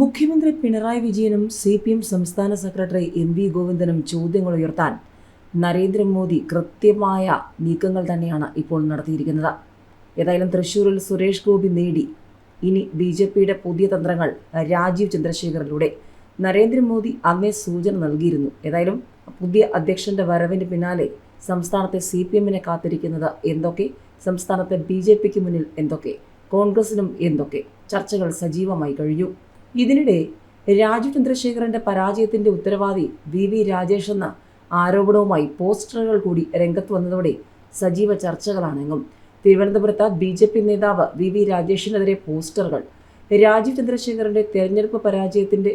മുഖ്യമന്ത്രി പിണറായി വിജയനും C P M സംസ്ഥാന സെക്രട്ടറി എം വി ഗോവിന്ദനും ചോദ്യങ്ങൾ ഉയർത്താൻ നരേന്ദ്രമോദി കൃത്യമായ നീക്കങ്ങൾ തന്നെയാണ് ഇപ്പോൾ നടത്തിയിരിക്കുന്നത്. ഏതായാലും തൃശൂരിൽ സുരേഷ് ഗോപി നേടി. ഇനി ബി ജെ പിയുടെ പുതിയ തന്ത്രങ്ങൾ രാജീവ് ചന്ദ്രശേഖറിലൂടെ നരേന്ദ്രമോദി അന്നേ സൂചന നൽകിയിരുന്നു. ഏതായാലും പുതിയ അധ്യക്ഷന്റെ വരവിന് പിന്നാലെ സംസ്ഥാനത്തെ സി പി എമ്മിനെ കാത്തിരിക്കുന്നത് എന്തൊക്കെ? സംസ്ഥാനത്തെ ബി ജെ പിക്ക് മുന്നിൽ എന്തൊക്കെ? കോൺഗ്രസിനും എന്തൊക്കെ? ചർച്ചകൾ സജീവമായി കഴിഞ്ഞു. ഇതിനിടെ രാജു ചന്ദ്രശേഖരന്റെ പരാജയത്തിന്റെ ഉത്തരവാദി വി വി രാജേഷ് എന്ന ആരോപണവുമായി പോസ്റ്ററുകൾ കൂടി രംഗത്ത് വന്നതോടെ സജീവ ചർച്ചകളാണെങ്കും തിരുവനന്തപുരത്ത് ബി ജെ പി നേതാവ് വി വി രാജേഷിനെതിരെ പോസ്റ്ററുകൾ. രാജീവ് ചന്ദ്രശേഖരന്റെ തെരഞ്ഞെടുപ്പ് പരാജയത്തിന്റെ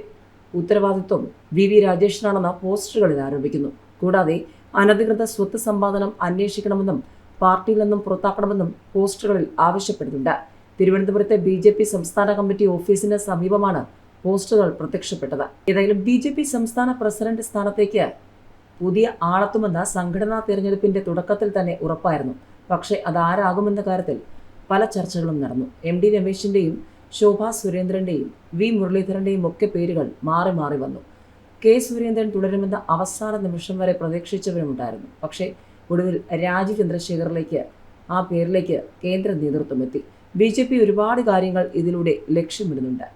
ഉത്തരവാദിത്വം വി വി രാജേഷിനാണെന്ന് പോസ്റ്ററുകളിൽ ആരോപിക്കുന്നു. കൂടാതെ അനധികൃത സ്വത്ത് സമ്പാദനം അന്വേഷിക്കണമെന്നും പാർട്ടിയിൽ നിന്നും പുറത്താക്കണമെന്നും പോസ്റ്ററുകളിൽ ആവശ്യപ്പെടുന്നുണ്ട്. തിരുവനന്തപുരത്തെ ബി ജെ പി സംസ്ഥാന കമ്മിറ്റി ഓഫീസിന് സമീപമാണ് പോസ്റ്ററുകൾ പ്രത്യക്ഷപ്പെട്ടത്. ഏതായാലും ബി ജെ പി സംസ്ഥാന പ്രസിഡന്റ് സ്ഥാനത്തേക്ക് പുതിയ ആളെത്തുമെന്ന സംഘടനാ തെരഞ്ഞെടുപ്പിന്റെ തുടക്കത്തിൽ തന്നെ ഉറപ്പായിരുന്നു. പക്ഷേ അതാരാകുമെന്ന കാര്യത്തിൽ പല ചർച്ചകളും നടന്നു. എം ഡി രമേശിന്റെയും ശോഭ സുരേന്ദ്രന്റെയും വി മുരളീധരന്റെയും ഒക്കെ പേരുകൾ മാറി മാറി വന്നു. കെ സുരേന്ദ്രൻ തുടരുമെന്ന അവസാന നിമിഷം വരെ പ്രതീക്ഷിച്ചവരുമുണ്ടായിരുന്നു. പക്ഷേ ഒടുവിൽ രാജീവ് ചന്ദ്രശേഖറിലേക്ക് ആ പേരിലേക്ക് കേന്ദ്ര നേതൃത്വം എത്തി. ബി ജെ പി ഒരുപാട് കാര്യങ്ങൾ ഇതിലൂടെ ലക്ഷ്യമിടുന്നുണ്ട്.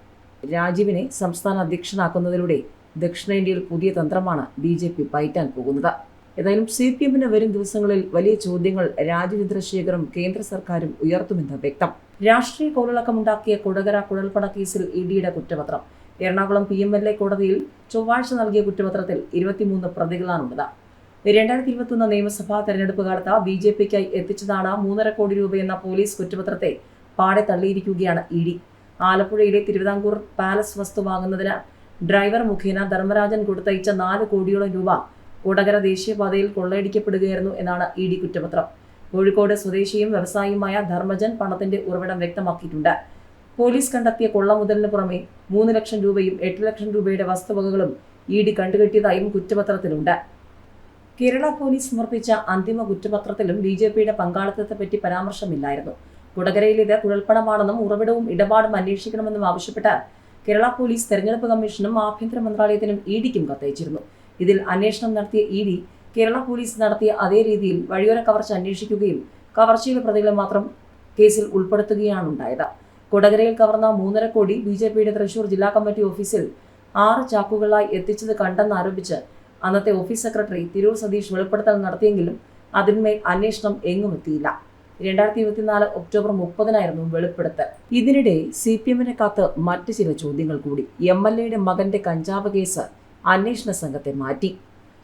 രാജീവിനെ സംസ്ഥാന അധ്യക്ഷനാക്കുന്നതിലൂടെ ദക്ഷിണേന്ത്യയിൽ പുതിയ തന്ത്രമാണ് ബി ജെ പി പയറ്റാൻ പോകുന്നത്. ഏതായാലും സി പി എമ്മിന് വരും ദിവസങ്ങളിൽ വലിയ ചോദ്യങ്ങൾ രാജീവ് ചന്ദ്രശേഖറും കേന്ദ്ര സർക്കാരും ഉയർത്തുമെന്ന് വ്യക്തം. രാഷ്ട്രീയ കോളിളക്കമുണ്ടാക്കിയ കൊടകര കുഴൽപ്പണ കേസിൽ ഇഡിയുടെ കുറ്റപത്രം. Ernakulam P M L A കോടതിയിൽ ചൊവ്വാഴ്ച നൽകിയ കുറ്റപത്രത്തിൽ ഇരുപത്തിമൂന്ന് പ്രതികളാണുള്ളത്. രണ്ടായിരത്തി ഇരുപത്തൊന്ന് നിയമസഭാ തെരഞ്ഞെടുപ്പ് കാലത്ത് ബി ജെ പിക്കായി എത്തിച്ചതാണ് മൂന്നര കോടി രൂപയെന്ന പോലീസ് കുറ്റപത്രത്തെ പാടെ തള്ളിയിരിക്കുകയാണ് ഇ ആലപ്പുഴയിലെ തിരുവിതാംകൂർ പാലസ് വസ്തു വാങ്ങുന്നതിന് ഡ്രൈവർ മുഖേന ധർമ്മരാജൻ കൊടുത്തയച്ച നാല് കോടിയോളം രൂപ കൊടകര ദേശീയപാതയിൽ കൊള്ളയടിക്കപ്പെടുകയായിരുന്നു എന്നാണ് ഇ ഡി കുറ്റപത്രം. കോഴിക്കോട് സ്വദേശിയും വ്യവസായിയുമായ ധർമ്മജൻ പണത്തിന്റെ ഉറവിടം വ്യക്തമാക്കിയിട്ടുണ്ട്. പോലീസ് കണ്ടെത്തിയ കൊള്ളമുതലിന് പുറമെ മൂന്ന് ലക്ഷം രൂപയും എട്ട് ലക്ഷം രൂപയുടെ വസ്തുവകകളും ഇ ഡി കണ്ടുകെട്ടിയതായും കുറ്റപത്രത്തിലുണ്ട്. കേരള പോലീസ് സമർപ്പിച്ച അന്തിമ കുറ്റപത്രത്തിലും ബി ജെ പിയുടെ പങ്കാളിത്തത്തെപ്പറ്റി പരാമർശമില്ലായിരുന്നു. കുടകരയിൽ ഇത് കുഴൽപ്പണമാണെന്നും ഉറവിടവും ഇടപാടും അന്വേഷിക്കണമെന്നും ആവശ്യപ്പെട്ട് കേരള പോലീസ് തെരഞ്ഞെടുപ്പ് കമ്മീഷനും ആഭ്യന്തര മന്ത്രാലയത്തിനും ഇ ഡിക്കും കത്തയച്ചിരുന്നു. ഇതിൽ അന്വേഷണം നടത്തിയ ഇ ഡി കേരള പോലീസ് നടത്തിയ അതേ രീതിയിൽ വഴിയോര കവർച്ച അന്വേഷിക്കുകയും കവർച്ചയിലെ പ്രതികളെ മാത്രം കേസിൽ ഉൾപ്പെടുത്തുകയാണ് ഉണ്ടായത്. കൊടകരയിൽ കവർന്ന മൂന്നര കോടി ബി ജെ പിയുടെ തൃശൂർ ജില്ലാ കമ്മിറ്റി ഓഫീസിൽ ആറ് ചാക്കുകളായി എത്തിച്ചത് കണ്ടെന്നാരോപിച്ച് അന്നത്തെ ഓഫീസ് സെക്രട്ടറി തിരൂർ സതീഷ് വെളിപ്പെടുത്തൽ നടത്തിയെങ്കിലും അതിന്മേൽ അന്വേഷണം എങ്ങും എത്തിയില്ല. രണ്ടായിരത്തി ഇരുപത്തിനാല് ഒക്ടോബർ മുപ്പതിനായിരുന്നു വെളിപ്പെടുത്തൽ. ഇതിനിടെ സി പി എമ്മിനെ കാത്ത് മറ്റ് ചില ചോദ്യങ്ങൾ കൂടി. എം എൽ എയുടെ മകന്റെ കഞ്ചാവ് കേസ് അന്വേഷണ സംഘത്തെ മാറ്റി.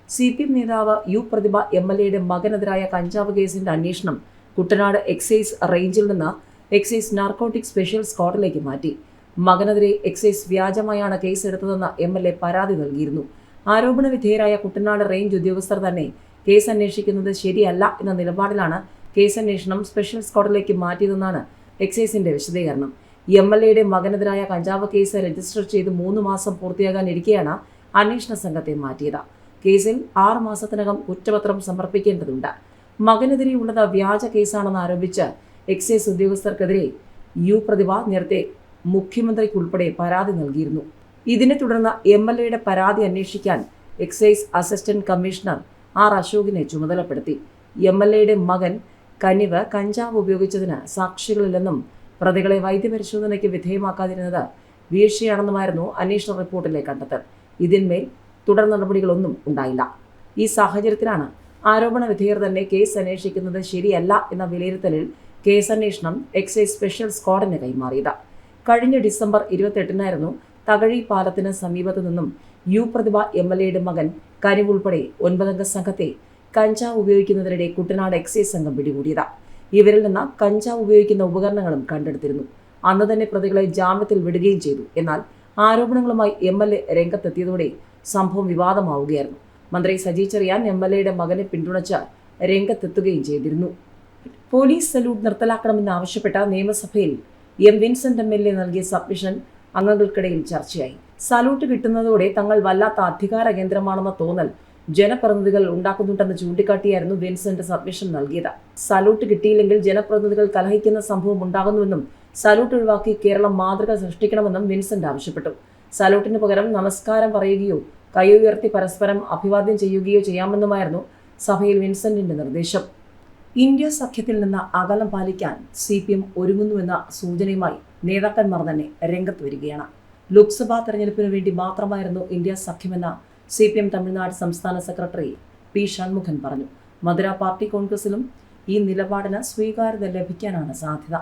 സി പി എം നേതാവ് യു പ്രതിഭ എം എൽ എയുടെ മകനെതിരായ കഞ്ചാവ് കേസിന്റെ അന്വേഷണം കുട്ടനാട് എക്സൈസ് റേഞ്ചിൽ നിന്ന് എക്സൈസ് നാർക്കോട്ടിക് സ്പെഷ്യൽ സ്ക്വാഡിലേക്ക് മാറ്റി. മകനെതിരെ എക്സൈസ് വ്യാജമായാണ് കേസ് എടുത്തതെന്ന് എം എൽ എ പരാതി നൽകിയിരുന്നു. ആരോപണ വിധേയരായ കുട്ടനാട് റേഞ്ച് ഉദ്യോഗസ്ഥർ തന്നെ കേസ് അന്വേഷിക്കുന്നത് ശരിയല്ല എന്ന നിലപാടിലാണ് കേസ് അന്വേഷണം സ്പെഷ്യൽ സ്ക്വാഡിലേക്ക് മാറ്റിയതെന്നാണ് എക്സൈസിന്റെ വിശദീകരണം. എം എൽ എയുടെ മകനെതിരായ കഞ്ചാവ് കേസ് രജിസ്റ്റർ ചെയ്ത് മൂന്ന് മാസം പൂർത്തിയാകാനിരിക്കെയാണ് അന്വേഷണ സംഘത്തെ മാറ്റിയത്. കേസിൽ ആറ് മാസത്തിനകം കുറ്റപത്രം സമർപ്പിക്കേണ്ടതുണ്ട്. മകനെതിരെയുള്ളത് വ്യാജ കേസാണെന്ന് ആരോപിച്ച് എക്സൈസ് ഉദ്യോഗസ്ഥർക്കെതിരെ യു പ്രതിഭ നേരത്തെ മുഖ്യമന്ത്രിക്കുൾപ്പെടെ പരാതി നൽകിയിരുന്നു. ഇതിനെ തുടർന്ന് എം എൽ എയുടെ പരാതി അന്വേഷിക്കാൻ എക്സൈസ് അസിസ്റ്റന്റ് കമ്മീഷണർ ആർ അശോകിനെ ചുമതലപ്പെടുത്തി. എം എൽ എയുടെ മകൻ കനിവ് കഞ്ചാവ് ഉപയോഗിച്ചതിന് സാക്ഷികളില്ലെന്നും പ്രതികളെ വൈദ്യപരിശോധനയ്ക്ക് വിധേയമാക്കാതിരുന്നത് വീഴ്ചയാണെന്നുമായിരുന്നു അന്വേഷണ റിപ്പോർട്ടിലെ കണ്ടെത്തൽ. ഇതിന്മേൽ തുടർ നടപടികളൊന്നും ഉണ്ടായില്ല. ഈ സാഹചര്യത്തിലാണ് ആരോപണ വിധേയർ തന്നെ കേസ് അന്വേഷിക്കുന്നത് ശരിയല്ല എന്ന വിലയിരുത്തലിൽ കേസ് അന്വേഷണം എക്സൈസ് സ്പെഷ്യൽ സ്ക്വാഡിന് കൈമാറിയത്. കഴിഞ്ഞ ഡിസംബർ ഇരുപത്തെട്ടിനായിരുന്നു തകഴി പാലത്തിന് സമീപത്തു നിന്നും യു പ്രതിഭ എം എൽ എയുടെ മകൻ കരിവുൾപ്പെടെ ഒൻപതംഗ സംഘത്തെ കഞ്ചാവ് ഉപയോഗിക്കുന്നതിനിടെ കുട്ടനാട് എക്സൈസ് സംഘം പിടികൂടിയത്. ഇവരിൽ നിന്ന് കഞ്ചാവ് ഉപയോഗിക്കുന്ന ഉപകരണങ്ങളും കണ്ടെടുത്തിരുന്നു. അന്ന് തന്നെ പ്രതികളെ ജാമ്യത്തിൽ വിടുകയും ചെയ്തു. എന്നാൽ ആരോപണങ്ങളുമായി എം എൽ എ രംഗത്തെത്തിയതോടെ സംഭവം വിവാദമാവുകയായിരുന്നു. മന്ത്രി സജി ചെറിയാൻ എം എൽ എയുടെ മകനെ പിന്തുണച്ച് രംഗത്തെത്തുകയും ചെയ്തിരുന്നു. പോലീസ് സല്യൂട്ട് നിർത്തലാക്കണമെന്നാവശ്യപ്പെട്ട നിയമസഭയിൽ M Vincent M L A നൽകിയ സബ്മിഷൻ അംഗങ്ങൾക്കിടയിൽ ചർച്ചയായി. സല്യൂട്ട് കിട്ടുന്നതോടെ തങ്ങൾ വല്ലാത്ത അധികാര കേന്ദ്രമാണെന്ന തോന്നൽ ജനപ്രതിനിധികൾ ഉണ്ടാക്കുന്നുണ്ടെന്ന് ചൂണ്ടിക്കാട്ടിയായിരുന്നു വിൻസെന്റ് സബ്മിഷൻ നൽകിയത്. സലൂട്ട് കിട്ടിയില്ലെങ്കിൽ ജനപ്രതിനിധികൾ കലഹിക്കുന്ന സംഭവം ഉണ്ടാകുന്നുവെന്നും സലൂട്ട് ഒഴിവാക്കി കേരളം മാതൃക സൃഷ്ടിക്കണമെന്നും വിൻസെന്റ് ആവശ്യപ്പെട്ടു. സലൂട്ടിന് പകരം നമസ്കാരം പറയുകയോ കൈ ഉയർത്തി പരസ്പരം അഭിവാദ്യം ചെയ്യുകയോ ചെയ്യാമെന്നുമായിരുന്നു സഭയിൽ വിൻസെന്റിന്റെ നിർദ്ദേശം. ഇന്ത്യ സഖ്യത്തിൽ നിന്ന് അകലം പാലിക്കാൻ സി പി എം ഒരുങ്ങുന്നുവെന്ന സൂചനയുമായി നേതാക്കന്മാർ തന്നെ രംഗത്ത് വരികയാണ്. ലോക്സഭാ തെരഞ്ഞെടുപ്പിനു വേണ്ടി മാത്രമായിരുന്നു ഇന്ത്യ സഖ്യമെന്ന സി പി എം തമിഴ്നാട് സംസ്ഥാന സെക്രട്ടറി പി ഷൺമുഖൻ പറഞ്ഞു. മധുര പാർട്ടി കോൺഗ്രസിലും ഈ നിലപാടിന് സ്വീകാര്യത ലഭിക്കാനാണ് സാധ്യത.